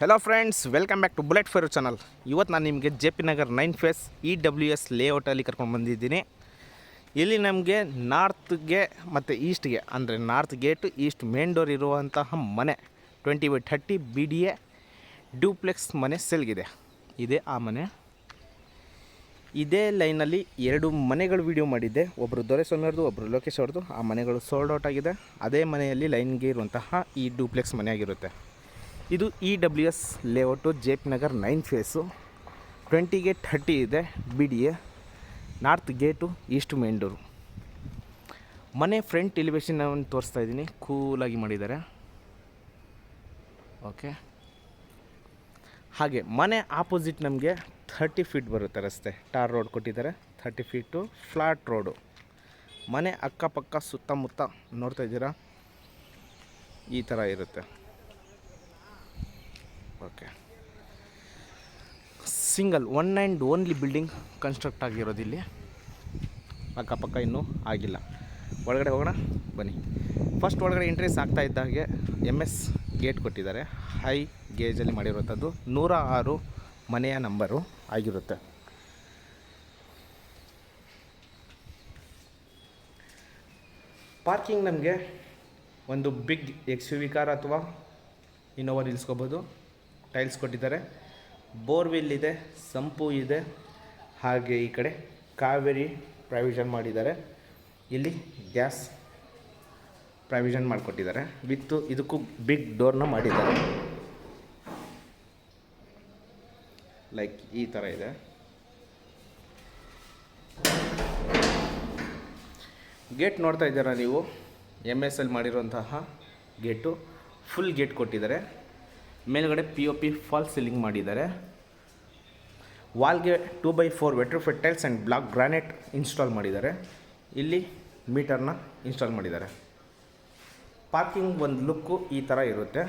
Hello friends welcome back to Bullet Fire channel ಇವತ್ತು ನಾನು ನಿಮಗೆ J P Nagar nine phase E W S ಲೇಔಟಲ್ಲಿ ಕರ್ಕೊಂಡು ಬಂದಿದ್ದೀನಿ. ಇಲ್ಲಿ ನಮಗೆ ನಾರ್ತ್ಗೆ ಮತ್ತು ಈಸ್ಟ್ಗೆ ಅಂದರೆ north gate east main door ಇರುವಂತಹ ಮನೆ twenty by thirty B D A duplex ಮನೆ ಸೆಲ್ಗಿದೆ ಇದೆ ಆ ಮನೆ. ಇದೇ ಲೈನಲ್ಲಿ ಎರಡು ಮನೆಗಳು ವಿಡಿಯೋ ಮಾಡಿದ್ದೆ. ಒಬ್ಬರು ದೊರೆಸ್ವಾಮಿಯವ್ರದ್ದು ಒಬ್ಬರು ಲೋಕೇಶ್ ಅವ್ರದ್ದು ಆ ಮನೆಗಳು ಸೋಲ್ಡ್ ಔಟ್ ಆಗಿದೆ. ಅದೇ ಮನೆಯಲ್ಲಿ ಲೈನ್ಗೆ ಇರುವಂತಹ ಈ ಡ್ಯೂಪ್ಲೆಕ್ಸ್ ಮನೆ ಆಗಿರುತ್ತೆ. ಇದು E W S layout J P Nagar nine phase ಟ್ವೆಂಟಿಗೆ thirty ಇದೆ B D A north gate east main door ಮನೆ ಫ್ರಂಟ್ ಎಲಿವೇಶನ್ ನಾನು ತೋರಿಸ್ತಾ ಇದ್ದೀನಿ. ಕೂಲಾಗಿ ಮಾಡಿದ್ದಾರೆ. ಓಕೆ ಹಾಗೆ, ಮನೆ ಆಪೋಸಿಟ್ ನಮಗೆ ಥರ್ಟಿ ಫೀಟ್ ಬರುತ್ತೆ ರಸ್ತೆ. ಟಾರ್ ರೋಡ್ ಕೊಟ್ಟಿದ್ದಾರೆ. ಥರ್ಟಿ ಫೀಟು ಫ್ಲಾಟ್ ರೋಡು ಮನೆ ಅಕ್ಕಪಕ್ಕ ಸುತ್ತಮುತ್ತ ನೋಡ್ತಾ ಇದ್ದೀರಾ? ಈ ಥರ ಇರುತ್ತೆ. Okay. Single one and only building construct ಆಗಿರೋದು ಇಲ್ಲಿ. ಅಕ್ಕಪಕ್ಕ ಇನ್ನೂ ಆಗಿಲ್ಲ. ಒಳಗಡೆ ಹೋಗೋಣ, ಬನ್ನಿ. ಫಸ್ಟ್ ಒಳಗಡೆ ಎಂಟ್ರೀಸ್ ಆಗ್ತಾ ಇದ್ದಾಗೆ ಎಂ ಎಸ್ ಗೇಟ್ ಕೊಟ್ಟಿದ್ದಾರೆ. ಹೈ ಗೇಜಲ್ಲಿ ಮಾಡಿರುವಂಥದ್ದು ನೂರ ಆರು ಮನೆಯ ನಂಬರು ಆಗಿರುತ್ತೆ. ಪಾರ್ಕಿಂಗ್ ನಮಗೆ ಒಂದು big X U V car ಅಥವಾ ಇನ್ನೋವಾ ನಿಲ್ಲಿಸ್ಕೋಬೋದು ಟೈಲ್ಸ್ ಕೊಟ್ಟಿದ್ದಾರೆ. ಬೋರ್ವೆಲ್ ಇದೆ, ಸಂಪು ಇದೆ, ಹಾಗೆ ಈ ಕಡೆ ಕಾವೇರಿ ಪ್ರಾವಿಷನ್ ಮಾಡಿದ್ದಾರೆ. ಇಲ್ಲಿ ಗ್ಯಾಸ್ ಪ್ರಾವಿಷನ್ ಮಾಡಿಕೊಟ್ಟಿದ್ದಾರೆ. ವಿತ್ತು ಇದಕ್ಕೂ ಬಿಗ್ ಡೋರ್ನ ಮಾಡಿದ್ದಾರೆ. ಲೈಕ್ ಈ ಥರ ಇದೆ. ಗೇಟ್ ನೋಡ್ತಾ ಇದ್ದೀರಾ ನೀವು? ಎಂ ಎಸ್ ಎಲ್ ಮಾಡಿರುವಂತಹ ಗೇಟು. ಫುಲ್ ಗೇಟ್ ಕೊಟ್ಟಿದ್ದಾರೆ. ಮೇಲ್ಗಡೆ P O P false ceiling ಮಾಡಿದ್ದಾರೆ. ವಾಲ್ಗೆ two by four vitrified tiles and black granite install ಮಾಡಿದ್ದಾರೆ. ಇಲ್ಲಿ ಮೀಟರ್ನ ಇನ್ಸ್ಟಾಲ್ ಮಾಡಿದ್ದಾರೆ. ಪಾರ್ಕಿಂಗ್ ಒಂದು ಲುಕ್ಕು ಈ ಥರ ಇರುತ್ತೆ.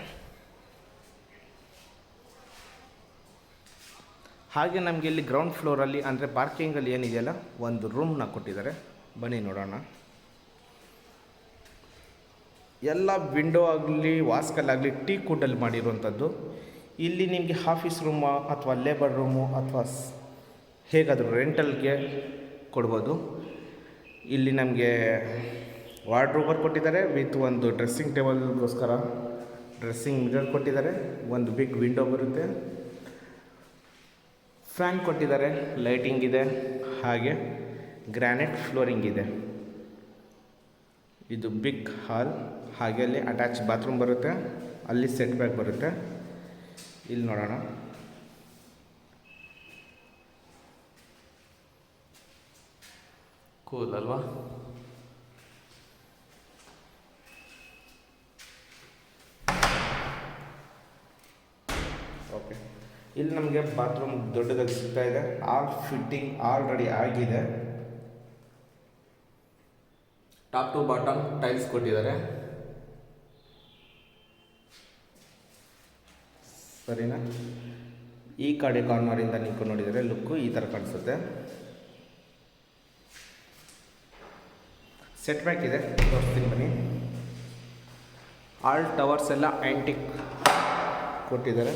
ಹಾಗೆ ನಮಗೆ ಇಲ್ಲಿ ಗ್ರೌಂಡ್ ಫ್ಲೋರಲ್ಲಿ ಅಂದರೆ ಪಾರ್ಕಿಂಗಲ್ಲಿ ಏನಿದೆಯಲ್ಲ, ಒಂದು ರೂಮ್ನ ಕೊಟ್ಟಿದ್ದಾರೆ. ಬನ್ನಿ ನೋಡೋಣ. ಎಲ್ಲ ವಿಂಡೋ ಆಗಲಿ ವಾಸ್ಕಲ್ಲಾಗಲಿ ಟೀ ಕುಡ್ಡಲ್ಲಿ ಮಾಡಿರುವಂಥದ್ದು. ಇಲ್ಲಿ ನಿಮಗೆ ಆಫೀಸ್ ರೂಮು ಅಥವಾ ಲೇಬರ್ ರೂಮು ಅಥವಾ ಹೇಗಾದರೂ ರೆಂಟಲ್ಗೆ ಕೊಡ್ಬೋದು. ಇಲ್ಲಿ ನಮಗೆ ವಾರ್ಡ್ರೋಬರ್ ಕೊಟ್ಟಿದ್ದಾರೆ ವಿತ್ ಒಂದು ಡ್ರೆಸ್ಸಿಂಗ್ ಟೇಬಲ್ಗೋಸ್ಕರ ಡ್ರೆಸ್ಸಿಂಗ್ ಮಿರರ್ ಕೊಟ್ಟಿದ್ದಾರೆ. ಒಂದು ಬಿಗ್ ವಿಂಡೋ ಬರುತ್ತೆ. ಫ್ಯಾನ್ ಕೊಟ್ಟಿದ್ದಾರೆ ಲೈಟಿಂಗ್ ಇದೆ, ಹಾಗೆ ಗ್ರಾನೈಟ್ ಫ್ಲೋರಿಂಗ್ ಇದೆ. ಇದು ಬಿಗ್ ಹಾಲ್ ಹಾಗೆ ಅಲ್ಲಿ ಅಟ್ಯಾಚ್ ಬಾತ್ರೂಮ್ ಬರುತ್ತೆ. ಅಲ್ಲಿ ಸೆಟ್ ಬ್ಯಾಕ್ ಬರುತ್ತೆ. ಇಲ್ಲಿ ನೋಡೋಣ. ಕೂಲ್ ಅಲ್ವಾ? ಓಕೆ ಇಲ್ಲಿ ನಮಗೆ ಬಾತ್ರೂಮ್ ದೊಡ್ಡದಾಗಿ ಸಿಗ್ತಾ ಇದೆ. ಆಲ್ ಫಿಟ್ಟಿಂಗ್ ಆಲ್ರೆಡಿ ಆಗಿದೆ. ಟಾಪ್ ಟು ಬಾಟಮ್ ಟೈಲ್ಸ್ ಕೊಟ್ಟಿದ್ದಾರೆ. ಸರಿನಾ? ಈ ಕಡೆ ಕಾರ್ನರಿಂದ ನೀವು ನೋಡಿದರೆ ಲುಕ್ಕು ಈ ಥರ ಕಾಣಿಸುತ್ತೆ. ಸೆಟ್ ಬ್ಯಾಕ್ ಇದೆ, ತೋರಿಸ್ತೀನಿ ಬನ್ನಿ. ಆಲ್ ಟವರ್ಸ್ ಎಲ್ಲ ಆ್ಯಂಟಿಕ್ ಕೊಟ್ಟಿದ್ದಾರೆ.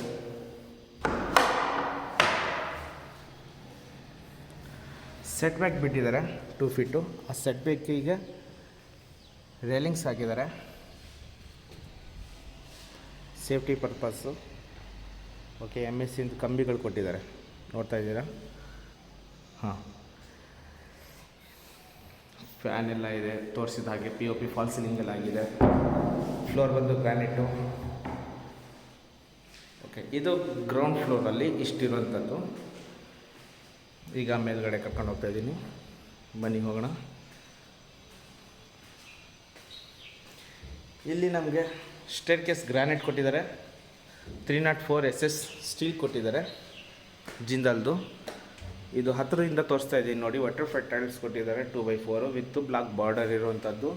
ಸೆಟ್ ಬ್ಯಾಕ್ ಬಿಟ್ಟಿದ್ದಾರೆ ಟೂ ಫೀಟು ಆ ಸೆಟ್ ಬ್ಯಾಕಿಗೆ ರೇಲಿಂಗ್ಸ್ ಹಾಕಿದ್ದಾರೆ. Safety purpose okay M S Sindhu ಕಂಬಿಗಳು ಕೊಟ್ಟಿದ್ದಾರೆ. ನೋಡ್ತಾ ಇದ್ದೀರಾ? ಹಾಂ. ಫ್ಯಾನ್ ಎಲ್ಲ ಇದೆ, ತೋರಿಸಿದ ಹಾಗೆ P O P fall ceiling ಎಲ್ಲ ಆಗಿದೆ. ಫ್ಲೋರ್ ಬಂದು ಗ್ರಾನೈಟು ಓಕೆ ಇದು ಗ್ರೌಂಡ್ ಫ್ಲೋರಲ್ಲಿ ಇಷ್ಟಿರುವಂಥದ್ದು. ಈಗ ಮೇಲ್ಗಡೆ ಕರ್ಕೊಂಡು ಹೋಗ್ತಾ ಇದ್ದೀನಿ. ಬನ್ನಿ, ಹೋಗೋಣ. ಇಲ್ಲಿ ನಮಗೆ ಸ್ಟೇರ್ ಕೇಸ್ ಗ್ರಾನೈಟ್ ಕೊಟ್ಟಿದ್ದಾರೆ. Three nought four S S steel ಕೊಟ್ಟಿದ್ದಾರೆ ಜಿಂದಾಲ್ದು. ಇದು ಹತ್ತಿರದಿಂದ ತೋರಿಸ್ತಾ ಇದ್ದೀನಿ ನೋಡಿ ವಾಟರ್ ಫೆಟ್ ಟೈಲ್ಸ್ ಕೊಟ್ಟಿದ್ದಾರೆ two by four with black border ಇರುವಂಥದ್ದು.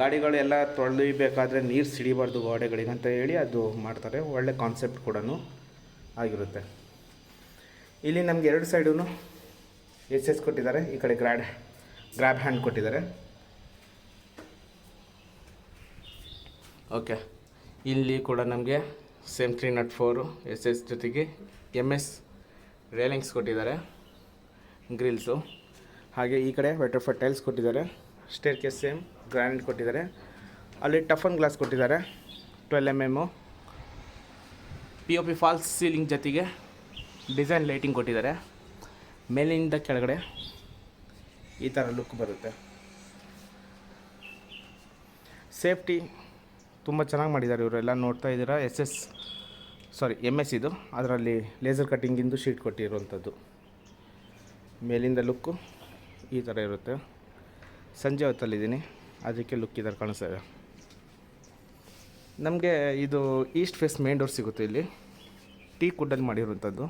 ಗಾಡಿಗಳೆಲ್ಲ ತೊಳೆಯಬೇಕಾದ್ರೆ ನೀರು ಸಿಡಿಬಾರ್ದು ಗೋಡೆಗಳಿಗೆ ಅಂತ ಹೇಳಿ ಅದು ಮಾಡ್ತಾರೆ, ಒಳ್ಳೆ ಕಾನ್ಸೆಪ್ಟ್ ಕೂಡ ಆಗಿರುತ್ತೆ. ಇಲ್ಲಿ ನಮಗೆ ಎರಡು ಸೈಡೂ ಎಸ್ ಎಸ್ ಕೊಟ್ಟಿದ್ದಾರೆ, ಈ ಕಡೆ ಗ್ರ್ಯಾಡ್ ಗ್ರ್ಯಾಬ್ ಹ್ಯಾಂಡ್ ಕೊಟ್ಟಿದ್ದಾರೆ. ಓಕೆ ಇಲ್ಲಿ ಕೂಡ ನಮಗೆ same three nought four S S ಜೊತೆಗೆ ಎಂ ಎಸ್ ರೇಲಿಂಗ್ಸ್ ಕೊಟ್ಟಿದ್ದಾರೆ ಗ್ರಿಲ್ಸು ಹಾಗೆ ಈ ಕಡೆ ವೆಟರ್ಫರ್ ಟೈಲ್ಸ್ ಕೊಟ್ಟಿದ್ದಾರೆ ಸ್ಟೇರ್ ಕೇಸ್ ಸೇಮ್ ಗ್ರ್ಯಾಂಡ್ ಕೊಟ್ಟಿದ್ದಾರೆ. ಅಲ್ಲಿ ಟಫನ್ ಗ್ಲಾಸ್ ಕೊಟ್ಟಿದ್ದಾರೆ twelve M M P O P false ceiling ಜೊತೆಗೆ ಡಿಸೈನ್ ಲೈಟಿಂಗ್ ಕೊಟ್ಟಿದ್ದಾರೆ. ಮೇಲಿಂದ ಕೆಳಗಡೆ ಈ ಥರ ಲುಕ್ ಬರುತ್ತೆ. ಸೇಫ್ಟಿ ತುಂಬ ಚೆನ್ನಾಗಿ ಮಾಡಿದ್ದಾರೆ ಇವರೆಲ್ಲ. ನೋಡ್ತಾ ಇದ್ದೀರಾ S S sorry M S ಇದು. ಅದರಲ್ಲಿ ಲೇಸರ್ ಕಟ್ಟಿಂಗಿಂದು ಶೀಟ್ ಕೊಟ್ಟಿರುವಂಥದ್ದು. ಮೇಲಿಂದ ಲುಕ್ಕು ಈ ಥರ ಇರುತ್ತೆ. ಸಂಜೆ ಹೊತ್ತಲ್ಲಿದ್ದೀನಿ. ಅದಕ್ಕೆ ಲುಕ್ ಈ ಥರ ನಮಗೆ ಇದು ಈಸ್ಟ್ ಫೇಸ್ ಮೇನ್ ಡೋರ್ ಸಿಗುತ್ತೆ ಇಲ್ಲಿ. ಟೀ ಕುಡ್ಡಲ್ಲಿ ಮಾಡಿರುವಂಥದ್ದು.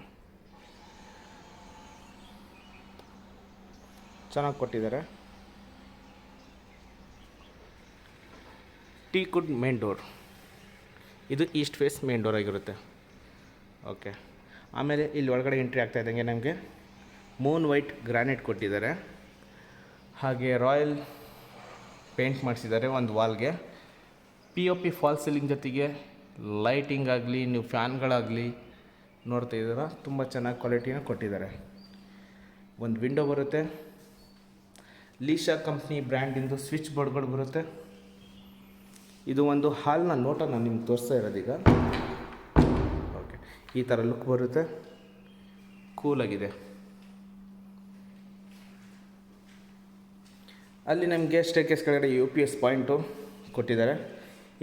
ಚೆನ್ನಾಗಿ ಕೊಟ್ಟಿದ್ದಾರೆ. ಟೀ ಕುಡ್ ಮೇನ್ ಡೋರ್ ಇದು ಈಸ್ಟ್ ಫೇಸ್ ಮೇನ್ ಡೋರ್ ಆಗಿರುತ್ತೆ. ಓಕೆ. ಆಮೇಲೆ ಇಲ್ಲಿ ಒಳಗಡೆ ಎಂಟ್ರಿ ಆಗ್ತಾ ಇದ್ದಂಗೆ ನಮಗೆ ಮೂನ್ ವೈಟ್ ಗ್ರಾನೈಟ್ ಕೊಟ್ಟಿದ್ದಾರೆ. ಹಾಗೆ ರಾಯಲ್ ಪೇಂಟ್ ಮಾಡಿಸಿದ್ದಾರೆ ಒಂದು ವಾಲ್ಗೆ P O P fall ceiling ಜೊತೆಗೆ ಲೈಟಿಂಗ್ ಆಗಲಿ, ನೀವು ಫ್ಯಾನ್ಗಳಾಗಲಿ ನೋಡ್ತಾ ಇದ್ದೀರ, ತುಂಬ ಚೆನ್ನಾಗಿ ಕ್ವಾಲಿಟಿನ ಕೊಟ್ಟಿದ್ದಾರೆ. ಒಂದು ವಿಂಡೋ ಬರುತ್ತೆ. ಲೀಶಾ ಕಂಪ್ನಿ ಬ್ರ್ಯಾಂಡಿಂದು ಸ್ವಿಚ್ ಬೋರ್ಡ್ಗಳು ಬರುತ್ತೆ. ಇದು ಒಂದು ಹಾಲ್ನ ನೋಟ ನಾನು ನಿಮ್ಗೆ ತೋರಿಸ್ತಾ ಇರೋದೀಗ. ಈ ಥರ ಲುಕ್ ಬರುತ್ತೆ. ಕೂಲಾಗಿದೆ. ಅಲ್ಲಿ ನಮಗೆ ಸ್ಟೇಕೇಸ್ ಕೆಳಗಡೆ ಯು ಪಿ ಎಸ್ ಪಾಯಿಂಟು ಕೊಟ್ಟಿದ್ದಾರೆ.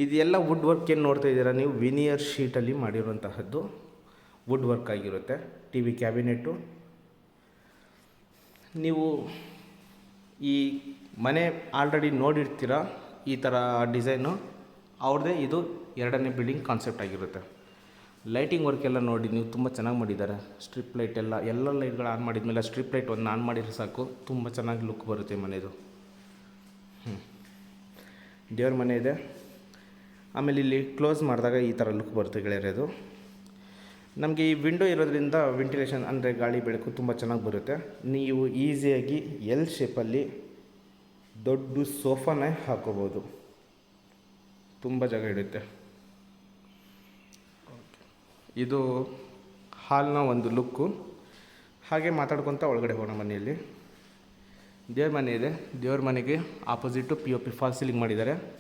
ಇದೆಲ್ಲ ವುಡ್ ವರ್ಕ್ ಏನು ನೋಡ್ತಾ ಇದ್ದೀರಾ ನೀವು? ವಿನಿಯರ್ ಶೀಟಲ್ಲಿ ಮಾಡಿರುವಂತಹದ್ದು ವುಡ್ ವರ್ಕ್ ಆಗಿರುತ್ತೆ. ಟಿ ವಿ ಕ್ಯಾಬಿನೆಟ್ಟು ನೀವು ಈ ಮನೆ ಆಲ್ರೆಡಿ ನೋಡಿರ್ತೀರ, ಈ ಥರ ಡಿಸೈನು ಅವ್ರದ್ದೇ ಇದು ಎರಡನೇ ಬಿಲ್ಡಿಂಗ್ ಕಾನ್ಸೆಪ್ಟ್ ಆಗಿರುತ್ತೆ. ಲೈಟಿಂಗ್ ವರ್ಕ್ ಎಲ್ಲ ನೋಡಿ ನೀವು ತುಂಬ ಚೆನ್ನಾಗಿ ಮಾಡಿದ್ದಾರೆ. ಸ್ಟ್ರಿಪ್ ಲೈಟ್ ಎಲ್ಲ ಎಲ್ಲ ಲೈಟ್ಗಳು ಆನ್ ಮಾಡಿದ್ಮೇಲೆ ಸ್ಟ್ರಿಪ್ ಲೈಟ್ ಒಂದು ಆನ್ ಮಾಡಿದ್ರೆ ಸಾಕು. ತುಂಬ ಚೆನ್ನಾಗಿ ಲುಕ್ ಬರುತ್ತೆ ಮನೆಯದು ಹ್ಞೂ ದೇವ್ರ ಮನೆ ಇದೆ. ಆಮೇಲೆ ಇಲ್ಲಿ ಕ್ಲೋಸ್ ಮಾಡಿದಾಗ ಈ ಥರ ಲುಕ್ ಬರುತ್ತೆ ಗೆಳೆಯರದು ನಮಗೆ ಈ ವಿಂಡೋ ಇರೋದ್ರಿಂದ ವೆಂಟಿಲೇಷನ್ ಅಂದರೆ ಗಾಳಿ, ಬೆಳಕು ತುಂಬ ಚೆನ್ನಾಗಿ ಬರುತ್ತೆ. ನೀವು ಈಸಿಯಾಗಿ ಎಲ್ ಶೇಪಲ್ಲಿ ದೊಡ್ಡ ಸೋಫಾನೇ ಹಾಕೋಬೋದು. ತುಂಬ ಜಾಗ ಇಡುತ್ತೆ ಇದು ಹಾಲ್ನ ಒಂದು ಲುಕ್ಕು. ಹಾಗೆ ಮಾತಾಡ್ಕೊತ ಒಳಗಡೆ ಹೋಗೋಣ ಮನೆಯಲ್ಲಿ. ದೇವ್ರ ಮನೆ ಇದೆ. ದೇವ್ರ ಮನೆಗೆ opposite P O P fall ceiling ಮಾಡಿದ್ದಾರೆ.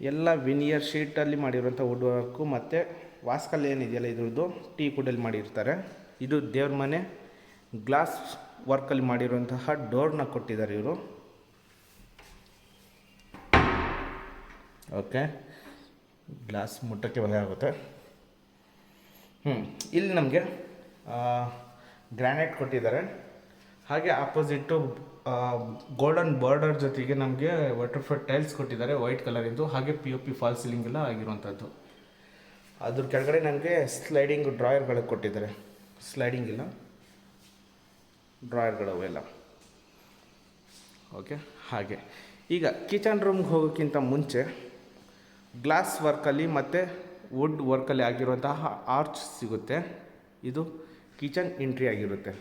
ಎಲ್ಲ ವಿನಿಯರ್ ಶೀಟಲ್ಲಿ ಮಾಡಿರುವಂಥ ವುಡ್ ವರ್ಕು ಮತ್ತು ವಾಸ್ಕಲ್ ಏನಿದೆಯಲ್ಲ ಇದ್ರದ್ದು ಟೀ ಕುಡಲ್ಲಿ ಮಾಡಿರ್ತಾರೆ. ಇದು ದೇವ್ರ ಮನೆ. ಗ್ಲಾಸ್ ವರ್ಕಲ್ಲಿ ಮಾಡಿರುವಂತಹ ಡೋರ್ನ ಕೊಟ್ಟಿದ್ದಾರೆ ಇವರು. ಓಕೆ ಗ್ಲಾಸ್ ಮುಟ್ಟಕ್ಕೆ ಭಯ ಆಗುತ್ತೆ. ಹ್ಞೂ ಇಲ್ಲಿ ನಮಗೆ ಗ್ರಾನೈಟ್ ಕೊಟ್ಟಿದ್ದಾರೆ. ಹಾಗೆ ಆಪೋಸಿಟ್ಟು ಗೋಲ್ಡನ್ ಬಾರ್ಡರ್ ಜೊತೆಗೆ ನಮಗೆ ವಾಟರ್ಫ್ರೂಟ್ ಟೈಲ್ಸ್ ಕೊಟ್ಟಿದ್ದಾರೆ, ವೈಟ್ ಕಲರಿಂದು ಹಾಗೆ P O P fall ceiling ಎಲ್ಲ ಆಗಿರುವಂಥದ್ದು. ಅದ್ರ ಕೆಳಗಡೆ ನನಗೆ ಸ್ಲೈಡಿಂಗ್ ಡ್ರಾಯರ್ಗಳು ಕೊಟ್ಟಿದ್ದಾರೆ. ಸ್ಲೈಡಿಂಗ್ ಇಲ್ಲ. ಡ್ರಾಯರ್ಗಳು ಅವೆಲ್ಲ ಓಕೆ ಹಾಗೆ. ಈಗ ಕಿಚನ್ ರೂಮ್ಗೆ ಹೋಗೋಕ್ಕಿಂತ ಮುಂಚೆ ಗ್ಲಾಸ್ ವರ್ಕಲ್ಲಿ ಮತ್ತು ವುಡ್ ವರ್ಕಲ್ಲಿ ಆಗಿರುವಂತಹ ಆರ್ಚ್ ಸಿಗುತ್ತೆ. ಇದು ಕಿಚನ್ ಎಂಟ್ರಿ ಆಗಿರುತ್ತೆ.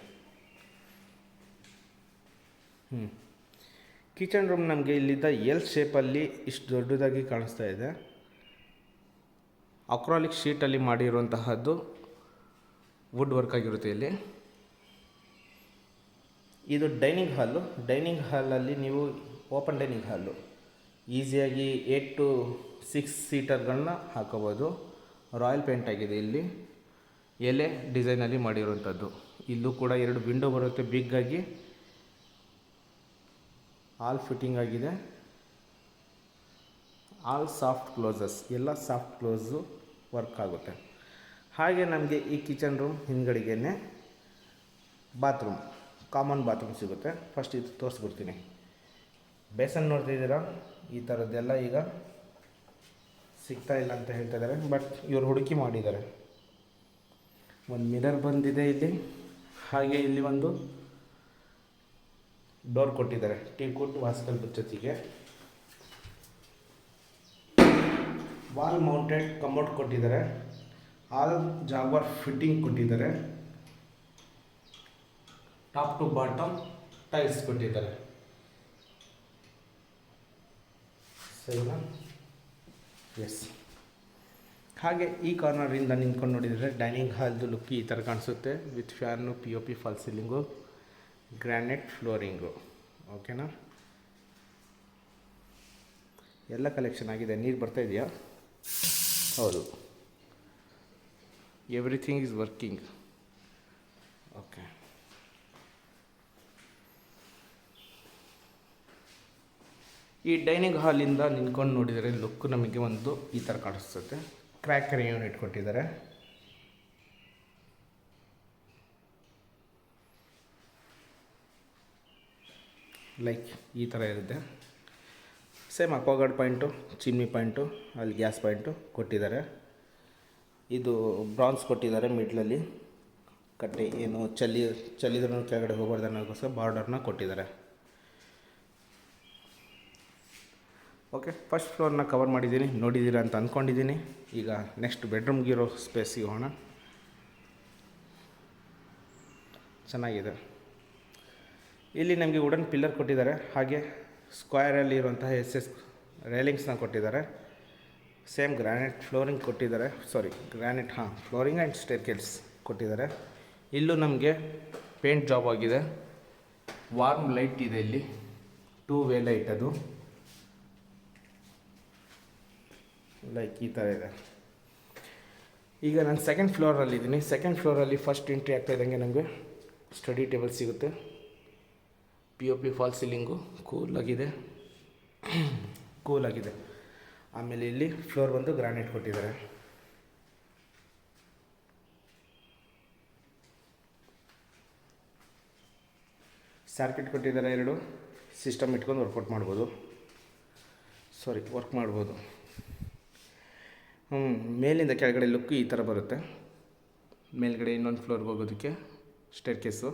ಹ್ಞೂ ಕಿಚನ್ ರೂಮ್ ನಮಗೆ ಇಲ್ಲಿದ್ದ ಎಲ್ ಶೇಪಲ್ಲಿ ಇಷ್ಟು ದೊಡ್ಡದಾಗಿ ಕಾಣಿಸ್ತಾ ಇದೆ. ಅಕ್ರಾಲಿಕ್ ಶೀಟಲ್ಲಿ ಮಾಡಿರುವಂತಹದ್ದು ವುಡ್ ವರ್ಕ್ ಆಗಿರುತ್ತೆ ಇಲ್ಲಿ. ಇದು ಡೈನಿಂಗ್ ಹಾಲು ಡೈನಿಂಗ್ ಹಾಲಲ್ಲಿ ನೀವು ಓಪನ್ ಡೈನಿಂಗ್ ಹಾಲು ಈಸಿಯಾಗಿ ಏಟ್ ಟು ಸಿಕ್ಸ್ ಸೀಟರ್ಗಳನ್ನ ಹಾಕೋಬೋದು. ರಾಯಲ್ ಪೇಂಟ್ ಆಗಿದೆ ಇಲ್ಲಿ. ಎಲೆ ಡಿಸೈನಲ್ಲಿ ಮಾಡಿರುವಂಥದ್ದು. ಇಲ್ಲೂ ಕೂಡ ಎರಡು ವಿಂಡೋ ಬರುತ್ತೆ ಬಿಗ್ಗಾಗಿ ಆಲ್ ಫಿಟ್ಟಿಂಗ್ ಆಗಿದೆ. ಆಲ್ ಸಾಫ್ಟ್ ಕ್ಲೋಸಸ್ ಎಲ್ಲ ಸಾಫ್ಟ್ ಕ್ಲೋಸು ವರ್ಕ್ ಆಗುತ್ತೆ. ಹಾಗೆ ನಮಗೆ ಈ ಕಿಚನ್ ರೂಮ್ ಹಿಂದ್ಗಡೆಗೇ ಬಾತ್ರೂಮ್ ಕಾಮನ್ ಬಾತ್ರೂಮ್ ಸಿಗುತ್ತೆ. ಫಸ್ಟ್ ಇದು ತೋರಿಸ್ಬಿಡ್ತೀನಿ. ಬೇಸನ್ ನೋಡ್ತಿದ್ದೀರಾ ಈ ಥರದ್ದೆಲ್ಲ ಈಗ ಸಿಗ್ತಾ ಇಲ್ಲ ಅಂತ ಹೇಳ್ತಾ ಇದ್ದಾರೆ. ಬಟ್ ಇವರು ಹುಡುಕಿ ಮಾಡಿದ್ದಾರೆ. ಒಂದು ಮಿರರ್ ಬಂದಿದೆ ಇಲ್ಲಿ. ಹಾಗೆ ಇಲ್ಲಿ ಒಂದು ಡೋರ್ ಕೊಟ್ಟಿದ್ದಾರೆ. ಟೀ ಕೊಟ್ಟು ವಾಸ್ಕಲ್ ಜೊತೆಗೆ ವಾಲ್ ಮೌಂಟೆಡ್ ಕಮೋಡ್ ಕೊಟ್ಟಿದ್ದಾರೆ. ಆಲ್ ಜಾಗ್ವಾರ್ ಫಿಟ್ಟಿಂಗ್ ಕೊಟ್ಟಿದ್ದಾರೆ. ಟಾಪ್ ಟು ಬಾಟಮ್ ಟೈಲ್ಸ್ ಕೊಟ್ಟಿದ್ದಾರೆ. ಸರಿನಾ? ಎಸ್ ಹಾಗೆ ಈ ಕಾರ್ನರಿಂದ ನಿಂತ್ಕೊಂಡು ನೋಡಿದರೆ ಡೈನಿಂಗ್ ಹಾಲ್ದು ಲುಕ್ ಈ ಥರ ಕಾಣಿಸುತ್ತೆ, with fan P O P fall ceiling granite flooring. ಓಕೆನಾ? ಎಲ್ಲ ಕಲೆಕ್ಷನ್ ಆಗಿದೆ. ನೀರು ಬರ್ತಾ ಇದೆಯಾ? ಹೌದು. ಎವ್ರಿಥಿಂಗ್ ಈಸ್ ವರ್ಕಿಂಗ್ ಓಕೆ ಈ ಡೈನಿಂಗ್ ಹಾಲಿಂದ ನಿಂತ್ಕೊಂಡು ನೋಡಿದರೆ ಲುಕ್ ನಮಗೆ ಒಂದು ಈ ಥರ ಕಾಣಿಸ್ತದೆ ಕ್ರ್ಯಾಕರ್ ಯೂನಿಟ್ ಕೊಟ್ಟಿದ್ದಾರೆ. ಲೈಕ್ ಈ ಥರ ಇರುತ್ತೆ. Same Aquaguard point, chimney point, ಅಲ್ಲಿ ಗ್ಯಾಸ್ ಪಾಯಿಂಟು ಕೊಟ್ಟಿದ್ದಾರೆ. ಇದು ಬ್ರಾನ್ಸ್ ಕೊಟ್ಟಿದ್ದಾರೆ ಮಿಡ್ಲಲ್ಲಿ. ಕಟ್ಟೆ ಏನು ಚಲಿ ಚಲಿದ್ರೂ ಕೆಳಗಡೆ ಹೋಗ್ಬಾರ್ದು ಅನ್ನೋದಕ್ಕೋಸ್ಕರ ಬಾರ್ಡರ್ನ ಕೊಟ್ಟಿದ್ದಾರೆ. ಓಕೆ ಫಸ್ಟ್ ಫ್ಲೋರ್ನ ಕವರ್ ಮಾಡಿದ್ದೀನಿ, ನೋಡಿದ್ದೀರಾ ಅಂತ ಅಂದ್ಕೊಂಡಿದ್ದೀನಿ ಈಗ ನೆಕ್ಸ್ಟ್ ಬೆಡ್ರೂಮ್ಗಿರೋ ಸ್ಪೇಸಿಗೆ ಹೋಗೋಣ. ಚೆನ್ನಾಗಿದೆ. ಇಲ್ಲಿ ನಮಗೆ ವುಡನ್ ಪಿಲ್ಲರ್ ಕೊಟ್ಟಿದ್ದಾರೆ, ಹಾಗೆ ಸ್ಕ್ವಯರಲ್ಲಿ ಇರುವಂತಹ ಎಸ್ ಎಸ್ ರೇಲಿಂಗ್ಸ್ನ ಕೊಟ್ಟಿದ್ದಾರೆ. ಸೇಮ್ ಗ್ರಾನೈಟ್ ಫ್ಲೋರಿಂಗ್ ಕೊಟ್ಟಿದ್ದಾರೆ ಸಾರಿ ಗ್ರಾನೈಟ್ ಹಾಂ ಫ್ಲೋರಿಂಗ್ ಆ್ಯಂಡ್ ಸ್ಟೇರ್ಕೇಲ್ಸ್ ಕೊಟ್ಟಿದ್ದಾರೆ. ಇಲ್ಲೂ ನಮಗೆ ಪೇಂಟ್ ಜಾಬ್ ಆಗಿದೆ. ವಾರ್ಮ್ ಲೈಟ್ ಇದೆ ಇಲ್ಲಿ ಟೂ ವೇ ಲೈಟ್ ಅದು. ಲೈಕ್ ಈ ಥರ ಇದೆ. ಈಗ ನಾನು ಸೆಕೆಂಡ್ ಫ್ಲೋರಲ್ಲಿದ್ದೀನಿ ಸೆಕೆಂಡ್ ಫ್ಲೋರಲ್ಲಿ ಫಸ್ಟ್ ಎಂಟ್ರಿ ಆಗ್ತಾ ಇದ್ದಂಗೆ ನನಗೆ ಸ್ಟಡಿ ಟೇಬಲ್ ಸಿಗುತ್ತೆ. P O P fall ceiling ಕೂಲಾಗಿದೆ ಕೂಲಾಗಿದೆ ಆಮೇಲೆ ಇಲ್ಲಿ ಫ್ಲೋರ್ ಬಂದು ಗ್ರಾನೈಟ್ ಕೊಟ್ಟಿದ್ದಾರೆ. ಸರ್ಕಿಟ್ ಕೊಟ್ಟಿದ್ದಾರೆ ಎರಡು. ಸಿಸ್ಟಮ್ ಇಟ್ಕೊಂಡು ವರ್ಕೌಟ್ ಮಾಡ್ಬೋದು. ಸಾರಿ ವರ್ಕ್ ಮಾಡ್ಬೋದು. ಮೇಲಿಂದ ಕೆಳಗಡೆ ಲುಕ್ ಈ ಥರ ಬರುತ್ತೆ. ಮೇಲ್ಗಡೆ ಇನ್ನೊಂದು ಫ್ಲೋರ್ಗೆ ಹೋಗೋದಕ್ಕೆ ಸ್ಟೇರ್ ಕೇಸು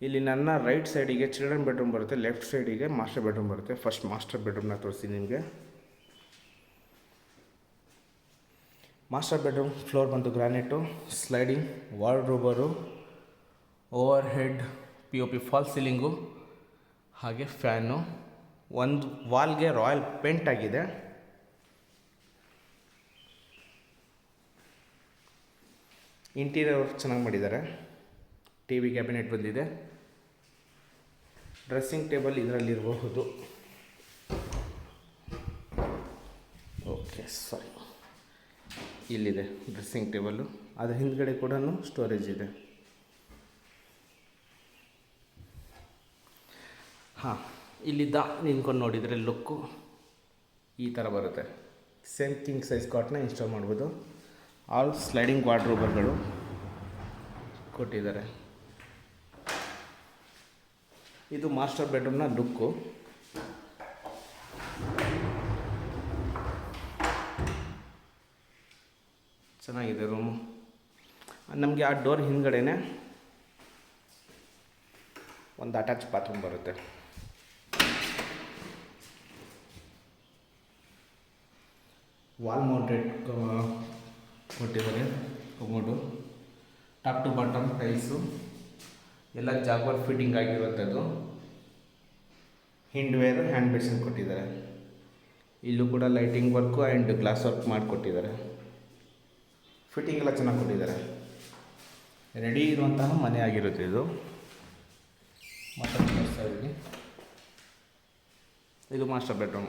ಇಲ್ಲಿ ನನ್ನ ರೈಟ್ ಸೈಡಿಗೆ ಚಿಲ್ಡ್ರನ್ ಬೆಡ್ರೂಮ್ ಬರುತ್ತೆ ಲೆಫ್ಟ್ ಸೈಡಿಗೆ ಮಾಸ್ಟರ್ ಬೆಡ್ರೂಮ್ ಬರುತ್ತೆ. ಫಸ್ಟ್ ಮಾಸ್ಟರ್ ಬೆಡ್ರೂಮ್ನ ತೋರಿಸ್ತೀನಿ ನಿಮಗೆ. ಮಾಸ್ಟರ್ ಬೆಡ್ರೂಮ್ ಫ್ಲೋರ್ ಬಂದು granite sliding wardrobe over head P O P fall ceiling ಹಾಗೆ ಫ್ಯಾನು ಒಂದು ವಾಲ್ಗೆ ರಾಯಲ್ ಪೇಂಟ್ ಆಗಿದೆ. ಇಂಟೀರಿಯರ್ ವರ್ಕ್ ಚೆನ್ನಾಗಿ ಮಾಡಿದ್ದಾರೆ. ಟಿ ವಿ ಕ್ಯಾಬಿನೆಟ್ ಬಂದಿದೆ. ಡ್ರೆಸ್ಸಿಂಗ್ ಟೇಬಲ್ ಇದರಲ್ಲಿರಬಹುದು ಓಕೆ ಸಾರಿ ಇಲ್ಲಿದೆ ಡ್ರೆಸ್ಸಿಂಗ್ ಟೇಬಲ್ಲು ಅದರ ಹಿಂದ್ಗಡೆ ಕೂಡ ಸ್ಟೋರೇಜ್ ಇದೆ. ಹಾಂ ಇಲ್ಲಿದ್ದ ನಿಂತ್ಕೊಂಡು ನೋಡಿದರೆ ಲುಕ್ಕು ಈ ಥರ ಬರುತ್ತೆ. ಸೇಮ್ ಕಿಂಗ್ ಸೈಜ್ ಕಾಟ್ನ ಇನ್ಸ್ಟಾಲ್ ಮಾಡ್ಬೋದು. ಆಲ್ ಸ್ಲೈಡಿಂಗ್ ವಾರ್ಡ್ರೋಬರ್ಗಳು ಕೊಟ್ಟಿದ್ದಾರೆ. ಇದು ಮಾಸ್ಟರ್ ಬೆಡ್ರೂಮ್ನ ಲುಕ್ಕು ಚೆನ್ನಾಗಿದೆ ರೂಮು ನಮಗೆ ಆ ಡೋರ್ ಹಿಂದ್ಗಡೆನೆ ಒಂದು ಅಟ್ಯಾಚ್ ಬಾತ್ರೂಮ್ ಬರುತ್ತೆ. ವಾಲ್ ಮೌಂಟೆಡ್ ಕೊಟ್ಟಿದ್ದಾರೆ. Commode top to bottom tiles ಎಲ್ಲ ಜಾಗ್ವರ್ ಫಿಟ್ಟಿಂಗ್ ಆಗಿರುವಂಥದ್ದು. ಹಿಂಡ್ವೇರ್ ಹ್ಯಾಂಡ್ ಬೇಸನ್ ಕೊಟ್ಟಿದ್ದಾರೆ. ಇಲ್ಲೂ ಕೂಡ lighting work and glass work ಮಾಡಿಕೊಟ್ಟಿದ್ದಾರೆ. ಫಿಟ್ಟಿಂಗ್ ಎಲ್ಲ ಚೆನ್ನಾಗಿ ಕೊಟ್ಟಿದ್ದಾರೆ. ರೆಡಿ ಇರುವಂತಹ ಮನೆ ಆಗಿರುತ್ತೆ ಇದು. ಮತ್ತೆ ಇದು ಮಾಸ್ಟರ್ ಬೆಡ್ರೂಮ್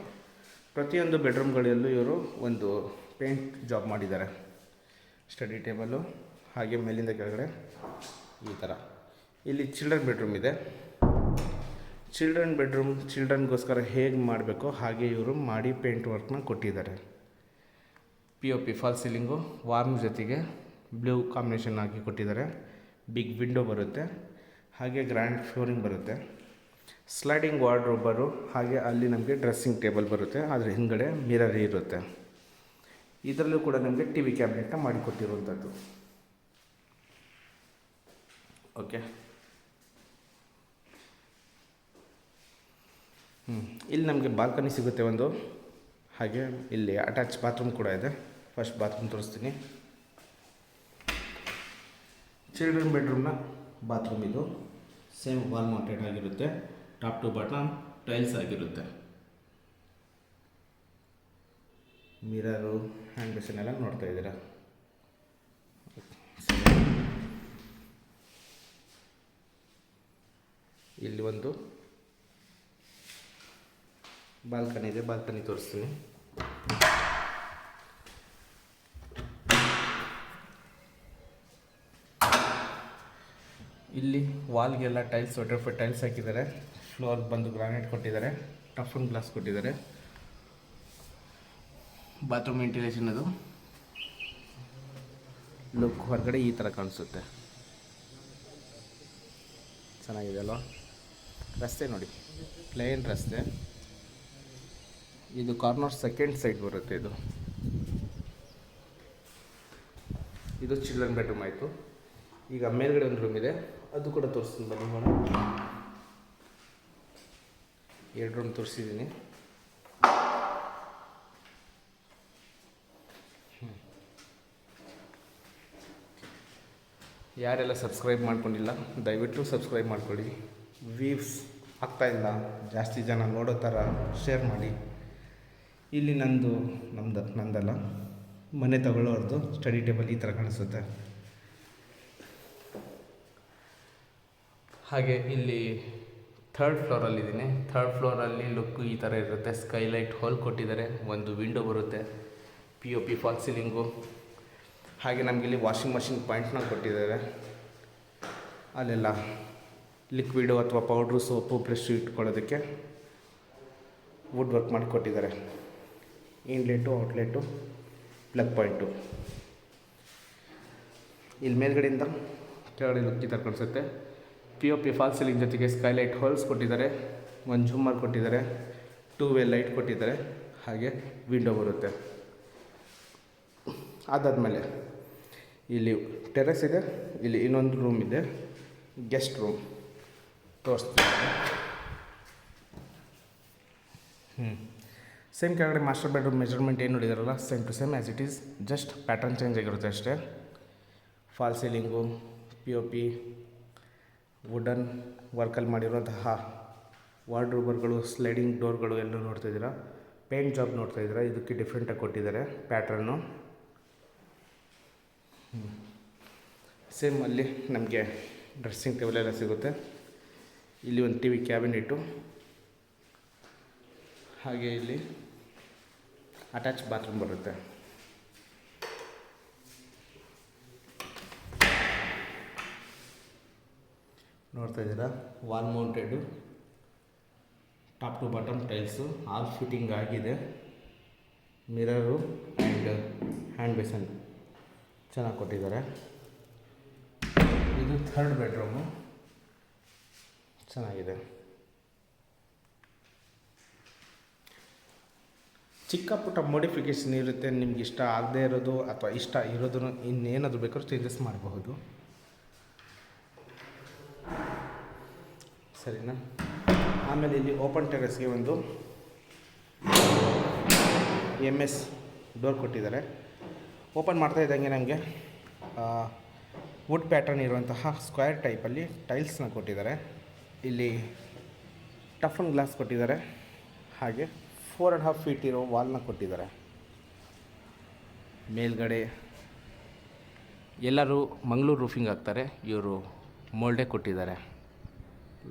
ಪ್ರತಿಯೊಂದು ಬೆಡ್ರೂಮ್ಗಳಲ್ಲೂ ಇವರು ಒಂದು ಪೇಂಟ್ ಜಾಬ್ ಮಾಡಿದ್ದಾರೆ. ಸ್ಟಡಿ ಟೇಬಲು ಹಾಗೆ ಮೇಲಿಂದ ಕೆಳಗಡೆ ಈ ಥರ. ಇಲ್ಲಿ ಚಿಲ್ಡ್ರನ್ ಬೆಡ್ರೂಮ್ ಇದೆ. ಚಿಲ್ಡ್ರನ್ ಬೆಡ್ರೂಮ್ ಚಿಲ್ಡ್ರನ್ಗೋಸ್ಕರ ಹೇಗೆ ಮಾಡಬೇಕೋ ಹಾಗೆ ಇವರು ಮಾಡಿ ಪೇಂಟ್ ವರ್ಕ್ನ ಕೊಟ್ಟಿದ್ದಾರೆ. P O P fall ceiling, warm ಜೊತೆಗೆ ಬ್ಲೂ ಕಾಂಬಿನೇಷನ್ ಹಾಕಿ ಕೊಟ್ಟಿದ್ದಾರೆ. ಬಿಗ್ ವಿಂಡೋ ಬರುತ್ತೆ. ಹಾಗೆ ಗ್ರ್ಯಾಂಡ್ ಫ್ಲೋರಿಂಗ್ ಬರುತ್ತೆ. ಸ್ಲೈಡಿಂಗ್ ವಾರ್ಡ್ರೋಬರು ಹಾಗೆ ಅಲ್ಲಿ ನಮಗೆ ಡ್ರೆಸ್ಸಿಂಗ್ ಟೇಬಲ್ ಬರುತ್ತೆ. ಅದರ ಹಿಂದ್ಗಡೆ ಮಿರರ್ ಇರುತ್ತೆ. ಇದರಲ್ಲೂ ಕೂಡ ನಮಗೆ ಟಿ ವಿ ಕ್ಯಾಬಿನೆಟ್ನ ಮಾಡಿಕೊಟ್ಟಿರುವಂಥದ್ದು. ಓಕೆ ಹ್ಞೂ ಇಲ್ಲಿ ನಮಗೆ ಬಾಲ್ಕನಿ ಸಿಗುತ್ತೆ ಒಂದು. ಹಾಗೆ ಇಲ್ಲಿ ಅಟ್ಯಾಚ್ ಬಾತ್ರೂಮ್ ಕೂಡ ಇದೆ. ಫಸ್ಟ್ ಬಾತ್ರೂಮ್ ತೋರಿಸ್ತೀನಿ. ಚಿಲ್ಡ್ರನ್ ಬೆಡ್ರೂಮ್ನ ಬಾತ್ರೂಮ್ ಇದು. ಸೇಮ್ ವಾಲ್ ಮೌಂಟೆಡ್ ಆಗಿರುತ್ತೆ. ಟಾಪ್ ಟು ಬಾಟಮ್ ಟೈಲ್ಸ್ ಆಗಿರುತ್ತೆ. ಮಿರರು ಹ್ಯಾಂಡ್ ಎಲ್ಲ ನೋಡ್ತಾ ಇದ್ದೀರ? ಇಲ್ಲಿ ಒಂದು ಬಾಲ್ಕನಿ ಇದೆ, ಬಾಲ್ಕನಿ ತೋರಿಸ್ತೀನಿ. ಇಲ್ಲಿ ವಾಲ್ಗೆಲ್ಲ ಟೈಲ್ಸ್ ಫುಟ್ ಟೈಲ್ಸ್ ಹಾಕಿದ್ದಾರೆ. ಫ್ಲೋರ್ ಬಂದು ಗ್ರಾನೈಟ್ ಕೊಟ್ಟಿದ್ದಾರೆ, ಟಫನ್ ಗ್ಲಾಸ್ ಕೊಟ್ಟಿದ್ದಾರೆ. ಬಾತ್ರೂಮ್ ವೆಂಟಿಲೇಷನ್ ಅದು. ಲುಕ್ ಹೊರಗಡೆ ಈ ಥರ ಕಾಣಿಸುತ್ತೆ. ಚೆನ್ನಾಗಿದೆ ಅಲ್ವಾ? ರಸ್ತೆ ನೋಡಿ. ಪ್ಲೇನ್ ರಸ್ತೆ. ಇದು ಕಾರ್ನರ್ ಸೆಕೆಂಡ್ ಸೈಡ್ ಬರುತ್ತೆ ಇದು. ಇದು ಚಿಲ್ಡ್ರನ್ ಬೆಡ್ರೂಮ್ ಆಯಿತು. ಈಗ ಮೇಲ್ಗಡೆ ಒಂದು ರೂಮ್ ಇದೆ. ಅದು ಕೂಡ ತೋರಿಸ್ತೀನಿ ಬನ್ನಿ ಮೇಡಮ್. ಎರಡು ರೂಮ್ ತೋರಿಸಿದ್ದೀನಿ. ಯಾರೆಲ್ಲ ಸಬ್ಸ್ಕ್ರೈಬ್ ಮಾಡ್ಕೊಂಡಿಲ್ಲ, ದಯವಿಟ್ಟು ಸಬ್ಸ್ಕ್ರೈಬ್ ಮಾಡ್ಕೊಳ್ಳಿ. ವೀವ್ಸ್ ಆಗ್ತಾಯಿಲ್ಲ ಜಾಸ್ತಿ ಜನ ನೋಡೋ ಥರ ಶೇರ್ ಮಾಡಿ. ಇಲ್ಲಿ ನಂದು, ನಮ್ದು, ನಂದಲ್ಲ, ಮನೆ ತಗೊಳ್ಳೋರ್ದು, ಸ್ಟಡಿ ಟೇಬಲ್ ಈ ಥರ ಕಾಣಿಸುತ್ತೆ. ಹಾಗೆ ಇಲ್ಲಿ ಥರ್ಡ್ ಫ್ಲೋರಲ್ಲಿದ್ದೀನಿ ಥರ್ಡ್ ಫ್ಲೋರಲ್ಲಿ ಲುಕ್ ಈ ಥರ ಇರುತ್ತೆ. ಸ್ಕೈಲೈಟ್ ಹೋಲ್ ಕೊಟ್ಟಿದ್ದಾರೆ. ಒಂದು ವಿಂಡೋ ಬರುತ್ತೆ. P O P fall ceiling. ಹಾಗೆ ನಮಗೆ ಇಲ್ಲಿ ವಾಷಿಂಗ್ ಮಷಿನ್ ಪಾಯಿಂಟ್ನ ಕೊಟ್ಟಿದ್ದಾರೆ ಅಲ್ಲೆಲ್ಲ ಲಿಕ್ವಿಡು ಅಥವಾ ಪೌಡ್ರು ಸೋಪು ಬ್ರಷ್ ಇಟ್ಕೊಳ್ಳೋದಕ್ಕೆ ವುಡ್ ವರ್ಕ್ ಮಾಡಿ ಕೊಟ್ಟಿದ್ದಾರೆ. ಇನ್ಲೆಟು ಔಟ್ಲೆಟು ಪ್ಲಗ್ ಪಾಯಿಂಟು ಇಲ್ಲಿ ಮೇಲ್ಗಡೆಯಿಂದ ಕೆಳಗಡೆ ಥರ ಕಾಣಿಸುತ್ತೆ. P O P false ceiling ಜೊತೆಗೆ ಸ್ಕೈಲೈಟ್ ಹೋಲ್ಸ್ ಕೊಟ್ಟಿದ್ದಾರೆ. ಒಂದು ಝೂಮರ್ ಕೊಟ್ಟಿದ್ದಾರೆ. ಟೂ ವೇ ಲೈಟ್ ಕೊಟ್ಟಿದ್ದಾರೆ. ಹಾಗೆ ವಿಂಡೋ ಬರುತ್ತೆ. ಅದಾದಮೇಲೆ ಇಲ್ಲಿ ಟೆರೆಸ್ ಇದೆ, ಇಲ್ಲಿ ಇನ್ನೊಂದು ರೂಮ್ ಇದೆ ಗೆಸ್ಟ್ ರೂಮ್ ತೋರಿಸ್ತೀನಿ. ಹ್ಞೂ ಸೇಮ್ ಕೆಳಗಡೆ ಮಾಸ್ಟರ್ ಬೆಡ್ರೂಮ್ ಮೆಜರ್ಮೆಂಟ್ ಏನು ನೋಡಿದಾರಲ್ಲ same to same as it is just pattern change ಆಗಿರುತ್ತೆ ಅಷ್ಟೇ. Fall ceiling P O P wooden ವರ್ಕಲ್ಲಿ ಮಾಡಿರುವಂತಹ ವಾರ್ಡ್ರೂಬರ್ಗಳು ಸ್ಲೈಡಿಂಗ್ ಡೋರ್ಗಳು ಎಲ್ಲ ನೋಡ್ತಾ ಇದ್ದೀರಾ? ಪೇಂಟ್ ಜಾಬ್ ನೋಡ್ತಾ ಇದ್ದೀರಾ? ಇದಕ್ಕೆ ಡಿಫ್ರೆಂಟಾಗಿ ಕೊಟ್ಟಿದ್ದಾರೆ ಪ್ಯಾಟ್ರನ್ನು ಸೇಮ್ ಅಲ್ಲಿ ನಮಗೆ ಡ್ರೆಸ್ಸಿಂಗ್ ಟೇಬಲ್ ಎಲ್ಲ ಸಿಗುತ್ತೆ. ಇಲ್ಲಿ ಒಂದು ಟಿ ವಿ ಕ್ಯಾಬಿನೆಟು ಹಾಗೆ ಇಲ್ಲಿ ಅಟ್ಯಾಚ್ ಬಾತ್ರೂಮ್ ಬರುತ್ತೆ. ನೋಡ್ತಾ ಇದ್ದೀರಾ? Wall mounted top to bottom tiles all fitting ಆಗಿದೆ. ಮಿರರು ಆ್ಯಂಡ್ ಹ್ಯಾಂಡ್ ಬೇಸನ್ ಚೆನ್ನಾಗಿ ಕೊಟ್ಟಿದ್ದಾರೆ. ಇದು ಥರ್ಡ್ ಬೆಡ್ರೂಮು ಚೆನ್ನಾಗಿದೆ. ಚಿಕ್ಕ ಪುಟ್ಟ ಮಾಡಿಫಿಕೇಷನ್ ಇರುತ್ತೆ ನಿಮ್ಗೆ ಇಷ್ಟ ಆಗದೇ ಇರೋದು ಅಥವಾ ಇಷ್ಟ ಇರೋದನ್ನು ಇನ್ನೇನಾದರೂ ಬೇಕಾದ್ರೂ ಚೇಂಜಸ್ ಮಾಡಬಹುದು. ಸರಿನಾ? ಆಮೇಲೆ ಇಲ್ಲಿ ಓಪನ್ ಟೆರೆಸ್ಗೆ ಒಂದು ಎಂ ಎಸ್ ಡೋರ್ ಕೊಟ್ಟಿದ್ದಾರೆ. ಓಪನ್ ಮಾಡ್ತಾ ಇದ್ದಂಗೆ ನಮಗೆ ವುಡ್ ಪ್ಯಾಟರ್ನ್ ಇರುವಂತಹ ಸ್ಕ್ವೇರ್ ಟೈಪಲ್ಲಿ ಟೈಲ್ಸ್ನ ಕೊಟ್ಟಿದ್ದಾರೆ. ಇಲ್ಲಿ ಟಫನ್ ಗ್ಲಾಸ್ ಕೊಟ್ಟಿದ್ದಾರೆ. ಹಾಗೆ ಫೋರ್ ಆ್ಯಂಡ್ ಹಾಫ್ ಫೀಟ್ ಇರೋ ವಾಲ್ನ ಕೊಟ್ಟಿದ್ದಾರೆ. ಮೇಲ್ಗಡೆ ಎಲ್ಲರೂ ಮಂಗಳೂರು ರೂಫಿಂಗ್ ಹಾಕ್ತಾರೆ. ಇವರು ಮೋಲ್ಡೇ ಕೊಟ್ಟಿದ್ದಾರೆ.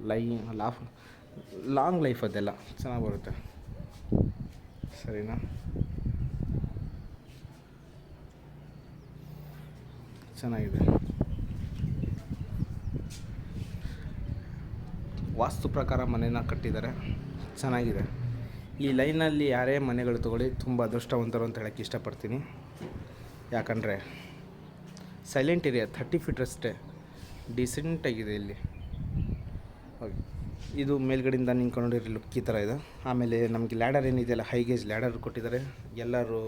ಲೈ ಲಾಫ್ ಲಾಂಗ್ ಲೈಫ್ ಅದೆಲ್ಲ. ಚೆನ್ನಾಗಿ ಬರುತ್ತೆ. ಸರಿನಾ? ಚೆನ್ನಾಗಿದೆ. ವಾಸ್ತು ಪ್ರಕಾರ ಮನೇನ ಕಟ್ಟಿದ್ದಾರೆ ಚೆನ್ನಾಗಿದೆ. ಈ ಲೈನಲ್ಲಿ ಯಾರೇ ಮನೆಗಳು ತೊಗೊಳ್ಳಿ, ತುಂಬ ಅದೃಷ್ಟವಂತರು ಅಂತ ಹೇಳೋಕ್ಕೆ ಇಷ್ಟಪಡ್ತೀನಿ. ಯಾಕಂದರೆ ಸೈಲೆಂಟ್ ಏರಿಯಾ, ಥರ್ಟಿ ಫೀಟ್ ಅಷ್ಟೇ ಡಿಸೆಂಟಾಗಿದೆ ಇಲ್ಲಿ. ಓಕೆ. ಇದು ಮೇಲ್ಗಡೆಯಿಂದ ನಿಂತ್ಕೊಂಡಿರೋ ಲುಕ್ ಈ ಥರ ಇದೆ. ಆಮೇಲೆ ನಮಗೆ ಲ್ಯಾಡರ್ ಏನಿದೆಯಲ್ಲ ಹೈಗೇಜ್ ಲ್ಯಾಡರ್ ಕೊಟ್ಟಿದ್ದಾರೆ. ಎಲ್ಲರೂ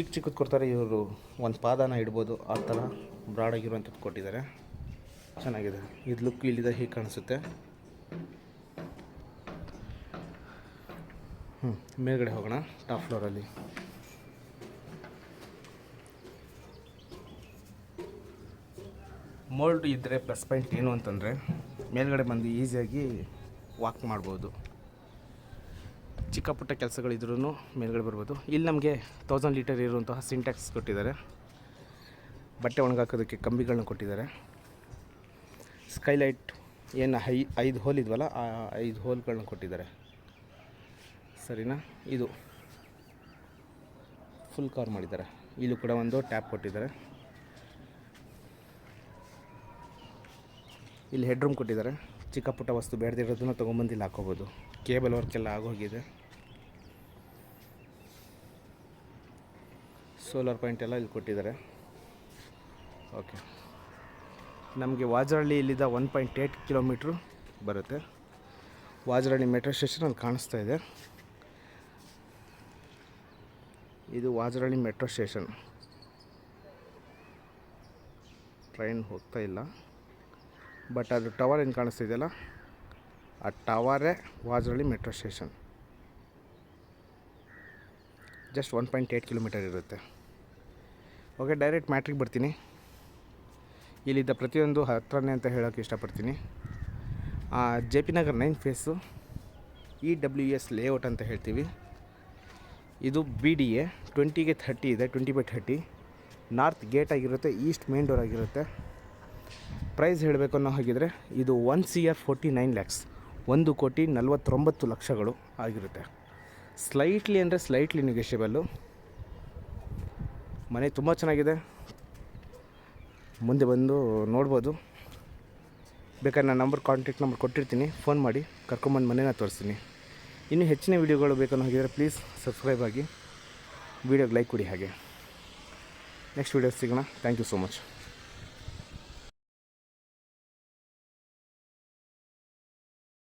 ಚಿಕ್ಕ ಚಿಕ್ಕದು ಕೊಡ್ತಾರೆ, ಇವರು ಒಂದು ಪಾದನ ಇಡ್ಬೋದು, ಆ ಥರ ಬ್ರಾಡಾಗಿರುವಂಥದ್ದು ಕೊಟ್ಟಿದ್ದಾರೆ. ಚೆನ್ನಾಗಿದೆ. ಇದು ಲುಕ್ ಇಲ್ಲಿದೆ, ಹೀಗೆ ಕಾಣಿಸುತ್ತೆ. ಹ್ಞೂ ಮೇಲ್ಗಡೆ ಹೋಗೋಣ, ಟಾಪ್ ಫ್ಲೋರಲ್ಲಿ ಮೋಲ್ಡ್ ಇದ್ದರೆ ಪ್ಲಸ್ ಪಾಯಿಂಟ್ ಏನು ಅಂತಂದರೆ, ಮೇಲ್ಗಡೆ ಬಂದು ಈಸಿಯಾಗಿ ವಾಕ್ ಮಾಡ್ಬೋದು. ಚಿಕ್ಕ ಪುಟ್ಟ ಕೆಲಸಗಳಿದ್ರೂ ಮೇಲ್ಗಡೆ ಬರ್ಬೋದು. ಇಲ್ಲಿ ನಮಗೆ ತೌಸಂಡ್ ಲೀಟರ್ ಇರುವಂತಹ ಸಿಂಟ್ಯಾಕ್ಸ್ ಕೊಟ್ಟಿದ್ದಾರೆ. ಬಟ್ಟೆ ಒಣಗಾಕೋದಕ್ಕೆ ಕಂಬಿಗಳನ್ನ ಕೊಟ್ಟಿದ್ದಾರೆ. ಸ್ಕೈಲೈಟ್ ಏನು ಹೈ, ಐದು ಹೋಲ್ ಇದ್ವಲ್ಲ, ಆ ಐದು ಹೋಲ್ಗಳನ್ನ ಕೊಟ್ಟಿದ್ದಾರೆ. ಸರಿನಾ? ಇದು ಫುಲ್ ಕವರ್ ಮಾಡಿದ್ದಾರೆ. ಇಲ್ಲೂ ಕೂಡ ಒಂದು ಟ್ಯಾಪ್ ಕೊಟ್ಟಿದ್ದಾರೆ. ಇಲ್ಲಿ ಹೆಡ್ರೂಮ್ ಕೊಟ್ಟಿದ್ದಾರೆ. ಚಿಕ್ಕ ಪುಟ್ಟ ವಸ್ತು ಬೇಡದಿರೋದನ್ನ ತೊಗೊಂಬಂದು ಇಲ್ಲಿ ಹಾಕೋಬೋದು. ಕೇಬಲ್ ವರ್ಕ್ ಎಲ್ಲ ಆಗೋಗಿದೆ. ಸೋಲಾರ್ ಪಾಯಿಂಟ್ ಎಲ್ಲ ಇಲ್ಲಿ ಕೊಟ್ಟಿದ್ದಾರೆ. ಓಕೆ ನಮಗೆ ವಾಜರಳ್ಳಿ ಇಲ್ಲಿದ್ದ ಒನ್ ಪಾಯಿಂಟ್ ಏಯ್ಟ್ ಕಿಲೋಮೀಟ್ರು ಬರುತ್ತೆ. ವಾಜರಳ್ಳಿ ಮೆಟ್ರೋ ಸ್ಟೇಷನ್ ಅಲ್ಲಿ ಕಾಣಿಸ್ತಾ ಇದೆ. ಇದು ವಾಜರಳ್ಳಿ ಮೆಟ್ರೋ ಸ್ಟೇಷನ್ ಟ್ರೈನ್ ಹೋಗ್ತಾ ಇಲ್ಲ. ಬಟ್ ಅದು ಟವರ್ ಏನು ಕಾಣಿಸ್ತಾ ಇದೆಯಲ್ಲ? ಆ ಟವರೇ Vajarahalli metro station just one point eight kilometre ಇರುತ್ತೆ. ಓಕೆ ಡೈರೆಕ್ಟ್ ಮ್ಯಾಟ್ರಿಗೆ ಬರ್ತೀನಿ. ಇಲ್ಲಿದ್ದ ಪ್ರತಿಯೊಂದು ಹತ್ರನೇ ಅಂತ ಹೇಳೋಕ್ಕೆ ಇಷ್ಟಪಡ್ತೀನಿ. J P Nagar nine phase E W S layout ಅಂತ ಹೇಳ್ತೀವಿ. ಇದು ಬಿ ಡಿ ಎ ಟ್ವೆಂಟಿಗೆ ಥರ್ಟಿ ಇದೆ twenty by thirty north gate ಆಗಿರುತ್ತೆ ಈಸ್ಟ್ ಮೇನ್ ಡೋರ್ ಆಗಿರುತ್ತೆ. ಪ್ರೈಸ್ ಹೇಳಬೇಕು ಅನ್ನೋ ಹಾಗಿದ್ರೆ, ಇದು one C R forty nine lakhs ಒಂದು ಕೋಟಿ ನಲವತ್ತೊಂಬತ್ತು ಲಕ್ಷಗಳು ಆಗಿರುತ್ತೆ. ಸ್ಲೈಟ್ಲಿ ಅಂದರೆ ಸ್ಲೈಟ್ಲಿ ನೆಗೆಷಿಯಬಲ್ಲು ಮನೆ ತುಂಬ ಚೆನ್ನಾಗಿದೆ. ಮುಂದೆ ಬಂದು ನೋಡ್ಬೋದು. ಬೇಕಾದ್ರೆ ನಾನು ನಂಬರ್ ಕಾಂಟ್ಯಾಕ್ಟ್ ನಂಬರ್ ಕೊಟ್ಟಿರ್ತೀನಿ. ಫೋನ್ ಮಾಡಿ, ಕರ್ಕೊಂಬಂದು ಮನೇನ ತೋರಿಸ್ತೀನಿ. ಇನ್ನೂ ಹೆಚ್ಚಿನ ವೀಡಿಯೋಗಳು ಬೇಕನ್ನೋ ಹಾಗಿದ್ರೆ ಪ್ಲೀಸ್ ಸಬ್ಸ್ಕ್ರೈಬ್ ಆಗಿ. ವೀಡಿಯೋಗೆ ಲೈಕ್ ಕೊಡಿ ಹಾಗೆ. ನೆಕ್ಸ್ಟ್ ವೀಡಿಯೋ ಸಿಗೋಣ. Thank you so much